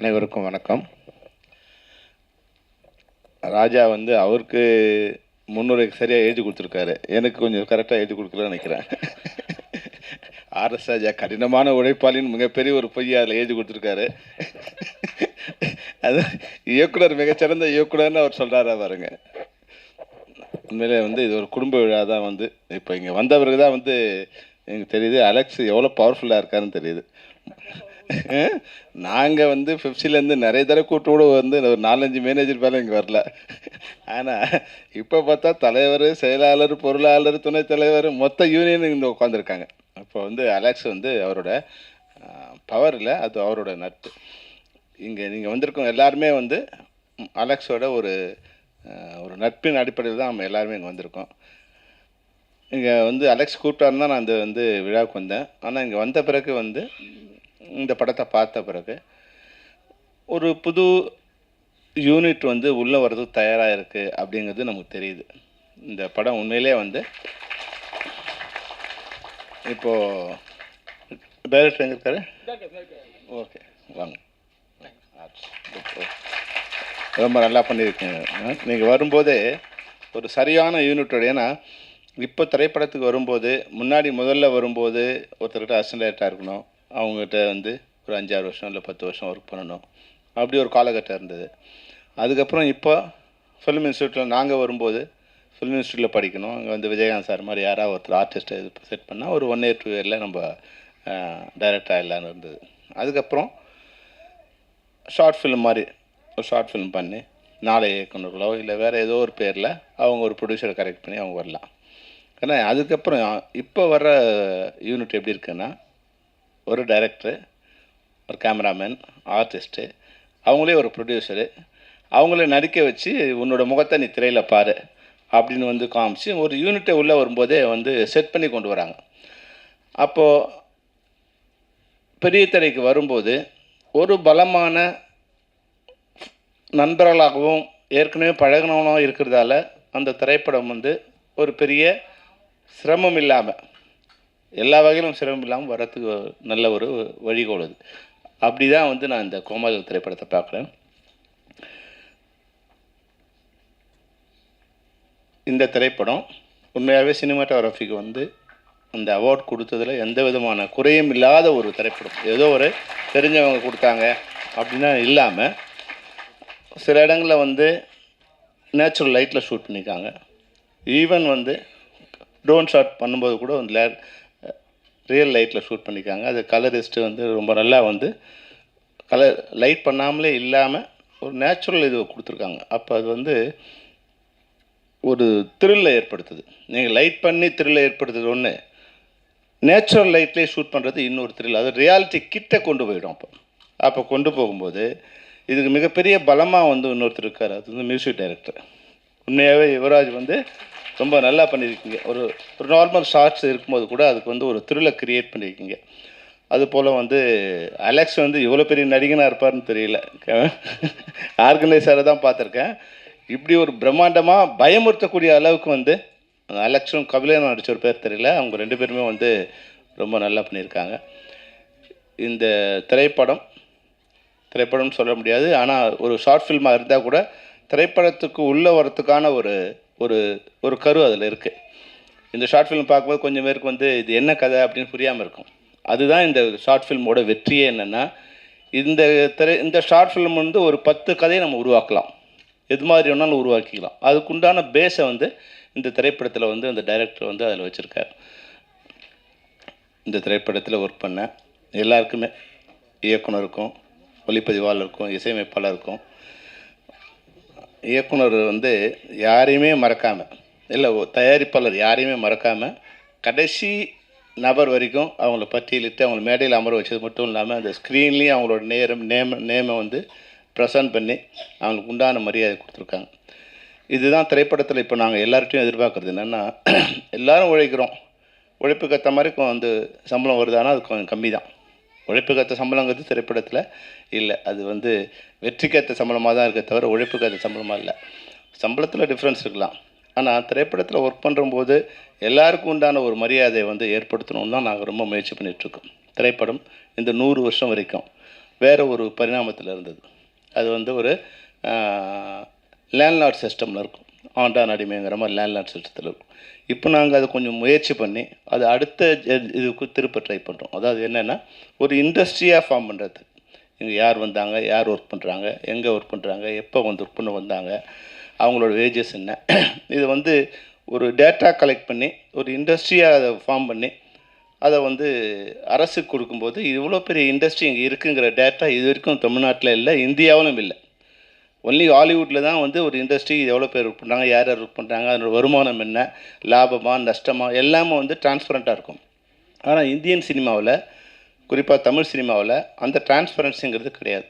அனைவருக்கும் வணக்கம். ராஜா வந்து அவருக்கு முன்னுரைக்கு சரியாக எழுதி கொடுத்துருக்காரு. எனக்கு கொஞ்சம் கரெக்டாக எழுதி கொடுக்கலன்னு நினைக்கிறேன். ஆர்எஸ் ராஜா கடினமான உழைப்பாளின்னு மிகப்பெரிய ஒரு பொய்யை அதில் எழுதி கொடுத்துருக்காரு. அது இயக்குனர் மிகச்சிறந்த இயக்குனர்னு அவர் சொல்கிறாரா பாருங்க. உண்மையிலே வந்து இது ஒரு குடும்ப விழா தான் வந்து. இப்போ இங்கே வந்தவருக்கு தான் வந்து எனக்கு தெரியுது. அலெக்ஸ் எவ்வளோ பவர்ஃபுல்லாக இருக்காருன்னு தெரியுது. நாங்கள் வந்து ஃபிஃப்டிலேருந்து நிறைய தடவை கூட்டு கூட வந்து ஒரு நாலஞ்சு மேனேஜர் மேலே இங்கே வரல. ஆனால் இப்போ பார்த்தா தலைவர் செயலாளர் பொருளாளர் துணைத் தலைவர் மொத்த யூனியன் இங்கே உட்காந்துருக்காங்க இப்போ வந்து அலெக்ஸ் வந்து அவரோட பவர் இல்லை அது அவரோட நட்பு. இங்கே நீங்கள் வந்திருக்கோம் எல்லாருமே வந்து அலெக்ஸோட ஒரு ஒரு நட்பின் அடிப்படையில் தான் நம்ம எல்லாருமே இங்கே வந்திருக்கோம். இங்கே வந்து அலெக்ஸ் கூப்பிட்டாருன்னு தான் நான் அந்த வந்து விழாவுக்கு வந்தேன். ஆனால் இங்கே வந்த பிறகு வந்து இந்த படத்தை பார்த்த பிறகு ஒரு புது யூனிட் வந்து உள்ளே வர்றதுக்கு தயாராக இருக்குது அப்படிங்கிறது நமக்கு தெரியுது. இந்த படம் உண்மையிலே வந்து இப்போது டைரக்டர் எங்கே இருக்காரு? ஓகே வாங்க. ரொம்ப நல்லா பண்ணியிருக்கீங்க. நீங்கள் வரும்போதே ஒரு சரியான யூனிட்டோட ஏன்னா இப்போ திரைப்படத்துக்கு வரும்போது முன்னாடி முதல்ல வரும்போது ஒருத்தர்கிட்ட அசிஸ்டண்ட்டாக இருக்கணும். அவங்ககிட்ட வந்து ஒரு அஞ்சாறு வருஷம் இல்லை பத்து வருஷம் ஒர்க் பண்ணணும். அப்படி ஒரு காலகட்டம் இருந்தது. அதுக்கப்புறம் இப்போ ஃபிலிம் இன்ஸ்டியூட்டில் நாங்கள் வரும்போது ஃபிலிம் இன்ஸ்டியூட்டில் படிக்கணும். அங்கே வந்து விஜயகாந்த் சார் மாதிரி யாராவது ஒருத்தர் ஆர்டிஸ்ட்டை இது செட் பண்ணால் ஒரு ஒன் இயர் டூ இயரில் நம்ம டைரக்ட் ஆகிடலான்னு இருந்தது. அதுக்கப்புறம் ஷார்ட் ஃபிலிம் மாதிரி ஒரு ஷார்ட் ஃபிலிம் பண்ணி நாளை இயக்குநர்களோ இல்லை வேறு ஏதோ ஒரு பேரில் அவங்க ஒரு ப்ரொடியூசரை கரெக்ட் பண்ணி அவங்க வரலாம். ஏன்னா அதுக்கப்புறம் இப்போ வர்ற யூனிட் எப்படி இருக்குன்னா ஒரு டைரக்டரு ஒரு கேமராமேன் ஆர்டிஸ்ட்டு அவங்களே ஒரு ப்ரொடியூசரு அவங்கள நடிக்க வச்சு உன்னோட முகத்தை நீ திரையில் பாரு அப்படின்னு வந்து காமிச்சு ஒரு யூனிட்டை உள்ளே வரும்போதே வந்து செட் பண்ணி கொண்டு வராங்க. அப்போது பெரிய திரைக்கு வரும்போது ஒரு பலமான நண்பர்களாகவும் ஏற்கனவே பழகினவனாகவும் இருக்கிறதால அந்த திரைப்படம் வந்து ஒரு பெரிய சிரமம் இல்லாமல் எல்லா வகையிலும் சிரமம் இல்லாமல் வரத்துக்கு நல்ல ஒரு வழிகோல் அது. அப்படி தான் வந்து நான் இந்த கோமாதல் திரைப்படத்தை பார்க்குறேன். இந்த திரைப்படம் உண்மையாகவே சினிமாட்டோகிராஃபிக்கு வந்து அந்த அவார்ட் கொடுத்ததில் எந்த விதமான குறையும் இல்லாத ஒரு திரைப்படம். ஏதோ ஒரு தெரிஞ்சவங்க கொடுத்தாங்க அப்படின்னா இல்லாமல் சில இடங்களில் வந்து நேச்சுரல் லைட்டில் ஷூட் பண்ணியிருக்காங்க. ஈவன் வந்து ட்ரோன் ஷாட் பண்ணும்போது கூட வந்து ரியல் லைட்டில் ஷூட் பண்ணியிருக்காங்க அது கலரிஸ்ட்டு வந்து ரொம்ப நல்லா வந்து கலர் லைட் பண்ணாமலே இல்லாமல் ஒரு நேச்சுரல் இது கொடுத்துருக்காங்க. அப்போ அது வந்து ஒரு த்ரில்லை ஏற்படுத்துது. நீங்கள் லைட் பண்ணி த்ரில்லை ஏற்படுத்துது ஒன்று நேச்சுரல் லைட்லேயே ஷூட் பண்ணுறது இன்னொரு த்ரில் அது ரியாலிட்டி கிட்டே கொண்டு போயிடும் அப்போ. அப்போ கொண்டு போகும்போது இதுக்கு மிகப்பெரிய பலமாக வந்து இன்னொருத்தர் இருக்கார். அது வந்து மியூசிக் டைரக்டர் உண்மையாகவே யுவராஜ் வந்து ரொம்ப நல்லா பண்ணியிருக்கீங்க. ஒரு ஒரு நார்மல் ஷார்ட்ஸ் இருக்கும்போது கூட அதுக்கு வந்து ஒரு த்ரில்லை க்ரியேட் பண்ணியிருக்கீங்க. அதுபோல் வந்து அலெக்ஸ் வந்து இவ்வளோ பெரிய நடிகனாக இருப்பார்னு தெரியல. ஆர்கனைசரை தான் பார்த்துருக்கேன். இப்படி ஒரு பிரம்மாண்டமாக பயமுறுத்தக்கூடிய அளவுக்கு வந்து அலெக்ஸும் கபிலனும் நடித்த ஒரு பேர் தெரியல. அவங்க ரெண்டு பேருமே வந்து ரொம்ப நல்லா பண்ணியிருக்காங்க. இந்த திரைப்படம் திரைப்படம்னு சொல்ல முடியாது. ஆனால் ஒரு ஷார்ட் ஃபில்மாக இருந்தால் கூட திரைப்படத்துக்கு உள்ளே வரத்துக்கான ஒரு ஒரு ஒரு கரு அதில் இருக்குது இந்த ஷார்ட் ஃபிலிம் பார்க்கும்போது கொஞ்சம் பேருக்கு வந்து இது என்ன கதை அப்படின்னு புரியாமல் இருக்கும். அதுதான் இந்த ஷார்ட் ஃபிலிமோட வெற்றியே என்னென்னா இந்த திரை இந்த ஷார்ட் ஃபிலிம் வந்து ஒரு பத்து கதையை நம்ம உருவாக்கலாம். எது மாதிரி வேணாலும் உருவாக்கிக்கலாம். அதுக்குண்டான பேஸை வந்து இந்த திரைப்படத்தில் வந்து அந்த டைரக்டர் வந்து அதில் வச்சுருக்கார். இந்த திரைப்படத்தில் ஒர்க் பண்ண எல்லாருக்குமே இயக்குனருக்கும் ஒளிப்பதிவாளருக்கும் இசையமைப்பாளருக்கும் இயக்குனர் வந்து யாரையுமே மறக்காமல் இல்லை தயாரிப்பாளர் யாரையுமே மறக்காமல் கடைசி நபர் வரைக்கும் அவங்கள பட்டியலிட்டு அவங்கள மேடையில் அமர வச்சது மட்டும் இல்லாமல் அந்த ஸ்க்ரீன்லேயும் அவங்களோட நேரம் நேம நேமை வந்து ப்ரெசன்ட் பண்ணி அவங்களுக்கு உண்டான மரியாதை கொடுத்துருக்காங்க. இதுதான் திரைப்படத்தில் இப்போ நாங்கள் எல்லார்ட்டையும் எதிர்பார்க்குறது என்னென்னா எல்லோரும் உழைக்கிறோம். உழைப்புக்கு ஏற்ற மாதிரி வந்து சம்பளம் வருதானா அது கொஞ்சம் கம்மி தான் உழைப்புக்கு சம்பளங்கிறது திரைப்படத்தில் இல்லை. அது வந்து வெற்றிக்கேற்ற சம்பளமாக தான் இருக்கே தவிர உழைப்புக்கு சம்பளமாக இல்லை. சம்பளத்தில் டிஃப்ரென்ஸ் இருக்கலாம். ஆனால் திரைப்படத்தில் ஒர்க் பண்ணும்போது எல்லாருக்கும் உண்டான ஒரு மரியாதையை வந்து ஏற்படுத்தணும்னு தான் நாங்கள் ரொம்ப முயற்சி பண்ணிகிட்ருக்கோம் திரைப்படம் இந்த நூறு வருஷம் வரைக்கும் வேறு ஒரு பரிணாமத்தில் இருந்தது. அது வந்து ஒரு லேண்ட்லார்ட் சிஸ்டமில் இருக்கும். ஆண்டான் அடிமைங்கிற மாதிரி லேண்ட்லார்ட் சிஸ்டத்தில் இருக்கும் இப்போ நாங்கள் அதை கொஞ்சம் முயற்சி பண்ணி அது அடுத்த இதுக்கு திருப்ப ட்ரை பண்ணுறோம் அதாவது என்னென்னா ஒரு இண்டஸ்ட்ரியாக ஃபார்ம் பண்ணுறது இங்கே யார் வந்தாங்க யார் ஒர்க் பண்ணுறாங்க எங்கே ஒர்க் பண்ணுறாங்க எப்போ வந்து ஒர்க் பண்ண வந்தாங்க அவங்களோட வேஜஸ் என்ன. இது வந்து ஒரு டேட்டா கலெக்ட் பண்ணி ஒரு இண்டஸ்ட்ரியாக அதை ஃபார்ம் பண்ணி அதை வந்து அரசுக்கு கொடுக்கும்போது இவ்வளோ பெரிய இண்டஸ்ட்ரி இங்கே இருக்குங்கிற டேட்டா இது வரைக்கும் தமிழ்நாட்டில் இல்லை இந்தியாவிலும் இல்லை. ஒன்லி ஹாலிவுட்டில் தான் வந்து ஒரு இண்டஸ்ட்ரி எவ்வளோ பேர் ஒர்க் பண்ணுறாங்க யார் யார் ஒர்க் பண்ணுறாங்க அதனோட வருமானம் என்ன லாபமா நஷ்டமா எல்லாமே வந்து டிரான்ஸ்பரண்ட்டாக இருக்கும். ஆனால் இந்தியன் சினிமாவில் குறிப்பாக தமிழ் சினிமாவில் அந்த டிரான்ஸ்பரன்சிங்கிறது கிடையாது.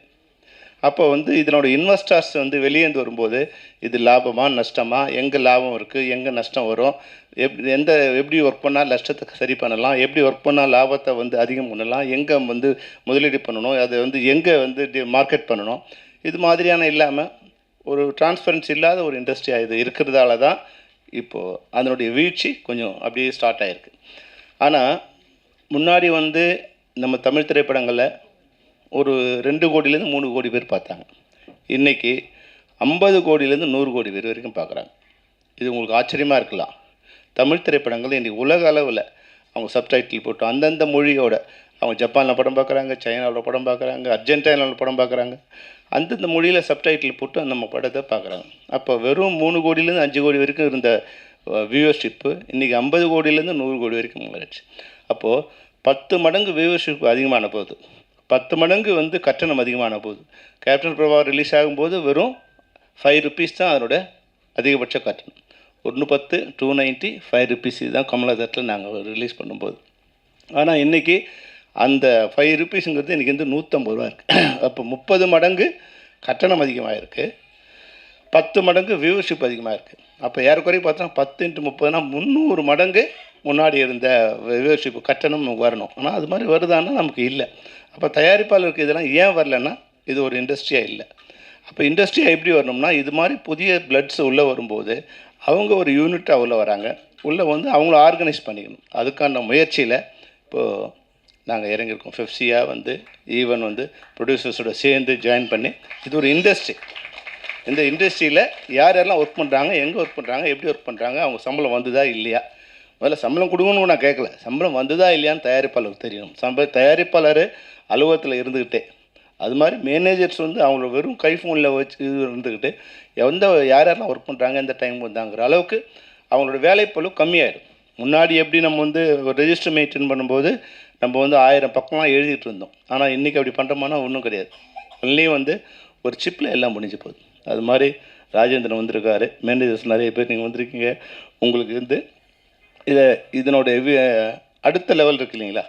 அப்போ வந்து இதனோட இன்வெஸ்டர்ஸ் வந்து வெளியேந்து வரும்போது இது லாபமா நஷ்டமா எங்கே லாபம் இருக்குது எங்கே நஷ்டம் வரும் எப் எந்த எப்படி ஒர்க் பண்ணால் நஷ்டத்தை சரி பண்ணலாம் எப்படி ஒர்க் பண்ணால் லாபத்தை வந்து அதிகம் பண்ணலாம் எங்கே வந்து முதலீடு பண்ணணும் அதை வந்து எங்கே வந்து மார்க்கெட் பண்ணணும் இது மாதிரியான இல்லாமல் ஒரு டிரான்ஸ்பரன்சி இல்லாத ஒரு இண்டஸ்ட்ரியாக இது இருக்கிறதால தான் இப்போது அதனுடைய வீழ்ச்சி கொஞ்சம் அப்படியே ஸ்டார்ட் ஆகிருக்கு ஆனால் முன்னாடி வந்து நம்ம தமிழ் திரைப்படங்களில் ஒரு ரெண்டு கோடியிலேருந்து மூணு கோடி பேர் பார்த்தாங்க. இன்றைக்கி ஐம்பது கோடியிலேருந்து நூறு கோடி பேர் வரைக்கும் பார்க்குறாங்க. இது உங்களுக்கு ஆச்சரியமாக இருக்கலாம். தமிழ் திரைப்படங்கள் இன்றைக்கி உலக அளவில் அவங்க சப்டைட்டில் போட்டு அந்தந்த மொழியோட அவங்க ஜப்பானில் படம் பார்க்குறாங்க சைனாவில் படம் பார்க்குறாங்க அர்ஜென்டினாவில் படம் பார்க்குறாங்க. அந்தந்த மொழியில் சப்டைட்டில் போட்டு நம்ம படத்தை பார்க்குறாங்க. அப்போ வெறும் மூணு கோடியிலேருந்து அஞ்சு கோடி வரைக்கும் இருந்த வியூவர்ஷிப்பு இன்றைக்கி ஐம்பது கோடியிலேருந்து நூறு கோடி வரைக்கும் மாறிடுச்சு. அப்போது பத்து மடங்கு வியூவர்ஷிப் அதிகமான போகுது பத்து மடங்கு வந்து கட்டணம் அதிகமான போகுது கேப்டன் பிரபா ரிலீஸ் ஆகும்போது வெறும் ஃபைவ் ருபீஸ் தான் அதனோட அதிகபட்ச கட்டணம். ஒன்று பத்து டூ நைன்ட்டி ஃபைவ் ருபீஸ் இதுதான் கமலாதத்தில் நாங்கள் ரிலீஸ் பண்ணும்போது. ஆனால் இன்றைக்கி அந்த ஃபைவ் ருபீஸுங்கிறது இன்றைக்கி வந்து நூற்றம்பது ரூபா இருக்குது அப்போ முப்பது மடங்கு கட்டணம் அதிகமாக இருக்குது பத்து மடங்கு வியூவர்ஷிப் அதிகமாக இருக்குது அப்போ ஏறக்குறைய பார்த்தா பத்து இன்ட்டு முப்பதுனா முந்நூறு மடங்கு முன்னாடி இருந்த வியூவர்ஷிப் கட்டணம் வரணும். ஆனால் அது மாதிரி வருதான்னா நமக்கு இல்லை. அப்போ தயாரிப்பாளருக்கு இதெல்லாம் ஏன் வரலன்னா இது ஒரு இண்டஸ்ட்ரியாக இல்லை. அப்போ இண்டஸ்ட்ரியாக எப்படி வரணும்னா இது மாதிரி புதிய பிளட்ஸ் உள்ளே வரும்போது அவங்க ஒரு யூனிட்டாக உள்ளே வராங்க. உள்ளே வந்து அவங்கள ஆர்கனைஸ் பண்ணிக்கணும். அதுக்கான முயற்சியில் இப்போது நாங்கள் இறங்கியிருக்கோம். ஃபிஃப்சியாக வந்து ஈவன் வந்து ப்ரொடியூசர்ஸோட சேர்ந்து ஜாயின் பண்ணி இது ஒரு இண்டஸ்ட்ரி இந்த இண்டஸ்ட்ரியில் யார் யாரெல்லாம் ஒர்க் பண்ணுறாங்க எங்கே ஒர்க் பண்ணுறாங்க எப்படி ஒர்க் பண்ணுறாங்க அவங்க சம்பளம் வந்ததா இல்லையா? முதல்ல சம்பளம் கொடுங்கன்னு நான் கேட்கல. சம்பளம் வந்ததா இல்லையான்னு தயாரிப்பாளருக்கு தெரியும். சம்ப தயாரிப்பாளர் அலுவலகத்தில் இருந்துக்கிட்டே அது மாதிரி மேனேஜர்ஸ் வந்து அவங்கள வெறும் கைஃபோனில் வச்சு இது இருந்துக்கிட்டு எந்த யார் யாரெல்லாம் ஒர்க் பண்ணுறாங்க எந்த டைம் வந்தாங்கிற அளவுக்கு அவங்களோட வேலைப்பளு கம்மியாயிடும். முன்னாடி எப்படி நம்ம வந்து ரெஜிஸ்டர் மெயின்டைன் பண்ணும்போது நம்ம வந்து ஆயிரம் பக்கம்லாம் எழுதிட்டு இருந்தோம் ஆனால் இன்றைக்கி அப்படி பண்ணுறோமானா ஒன்றும் கிடையாது. ஒன்லியும் வந்து ஒரு சிப்பில் எல்லாம் முடிஞ்சு போகுது. அது மாதிரி ராஜேந்திரன் வந்திருக்காரு. மேனேஜர்ஸ் நிறைய பேர் நீங்கள் வந்திருக்கீங்க. உங்களுக்கு வந்து இதை இதனோட அடுத்த லெவல் இருக்கு இல்லைங்களா?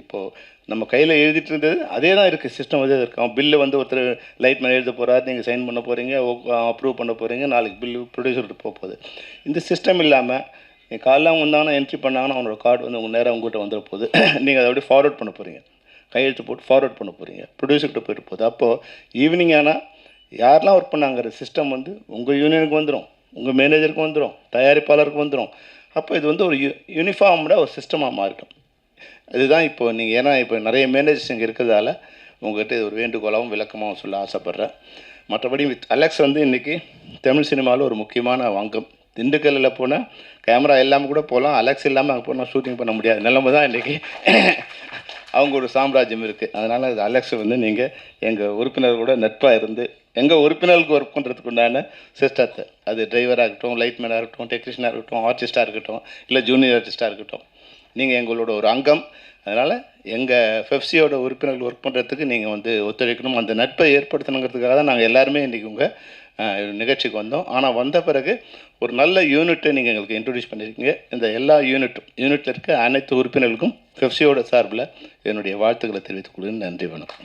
இப்போது நம்ம கையில் எழுதிட்டு இருந்தது அதே தான் இருக்குது சிஸ்டம் அதே இருக்கும் அவன் பில்லு வந்து ஒருத்தர் லைட் மேலே எழுத போகிறாரு நீங்கள் சைன் பண்ண போகிறீங்க அப்ரூவ் பண்ண போகிறீங்க நாளைக்கு பில்லு ப்ரொடியூசர்கிட்ட போக போகுது. இந்த சிஸ்டம் இல்லாமல் நீங்கள் காலைல அவங்க வந்தாங்கன்னா என்ட்ரி பண்ணாங்கன்னா அவனோட கார்டு வந்து உங்கள் நேராக உங்கள்கிட்ட வந்துட போகுது நீங்கள் அதை அப்படியே ஃபார்வர்ட் பண்ண போகிறீங்க கையெழுத்து போட்டு ஃபார்வர்ட் பண்ண போகிறீங்க ப்ரொடியூசர்கிட்ட போயிட்டு போகுது. அப்போது ஈவினிங் ஆனால் யாரெல்லாம் ஒர்க் பண்ணாங்கிற சிஸ்டம் வந்து உங்கள் யூனியனுக்கு வந்துடும் உங்கள் மேனேஜருக்கு வந்துடும் தயாரிப்பாளருக்கு வந்துடும் அப்போ இது வந்து ஒரு யூ யூனிஃபார்ம்டாக ஒரு சிஸ்டமாக மாறிடும். இதுதான் இப்போ நீங்கள் ஏன்னா இப்போ நிறைய மேனேஜர்ஸ் இங்கே இருக்கிறதால உங்கள்கிட்ட இது ஒரு வேண்டுகோளாகவும் விளக்கமாகவும் சொல்ல ஆசைப்பட்றேன். மற்றபடி வித் அலெக்ஸ் வந்து இன்றைக்கி தமிழ் சினிமாவில் ஒரு முக்கியமான அங்கம். திண்டுக்கல்லில் போனால் கேமரா இல்லாமல் கூட போகலாம் அலெக்ஸ் இல்லாமல் அங்கே போனால் ஷூட்டிங் பண்ண முடியாது. நிலைமை தான் இன்றைக்கி அவங்க ஒரு சாம்ராஜ்யம் இருக்குது அதனால் அது அலெக்ஸ் வந்து நீங்கள் எங்கள் உறுப்பினர்களோட நட்பாக இருந்து எங்கள் உறுப்பினர்களுக்கு ஒர்க் பண்ணுறதுக்கு உண்டான சிஸ்டத்தை அது டிரைவராக இருக்கட்டும் லைட்மேனாக இருக்கட்டும் டெக்னீஷியனாக இருக்கட்டும் ஆர்டிஸ்ட்டாக இருக்கட்டும் இல்லை ஜூனியர் ஆர்டிஸ்ட்டாக இருக்கட்டும் நீங்கள் எங்களோட ஒரு அங்கம். அதனால் எங்கள் ஃபெஃப்சியோட உறுப்பினர்கள் ஒர்க் பண்ணுறதுக்கு நீங்கள் வந்து ஒத்துழைக்கணும். அந்த நட்பை ஏற்படுத்தணுங்கிறதுக்காக தான் நாங்கள் எல்லாருமே இன்றைக்கி உங்கள் நிகழ்ச்சிக்கு வந்தோம். ஆனால் வந்த பிறகு ஒரு நல்ல யூனிட்டை நீங்கள் எங்களுக்கு இன்ட்ரடியூஸ் பண்ணியிருக்கீங்க இந்த எல்லா யூனிட்டும் யூனிட்டில் இருக்க அனைத்து உறுப்பினர்களுக்கும் ஃபெஃப்சியோட சார்பில் என்னுடைய வாழ்த்துக்களை தெரிவித்துக் கொள்கிறேன். நன்றி வணக்கம்.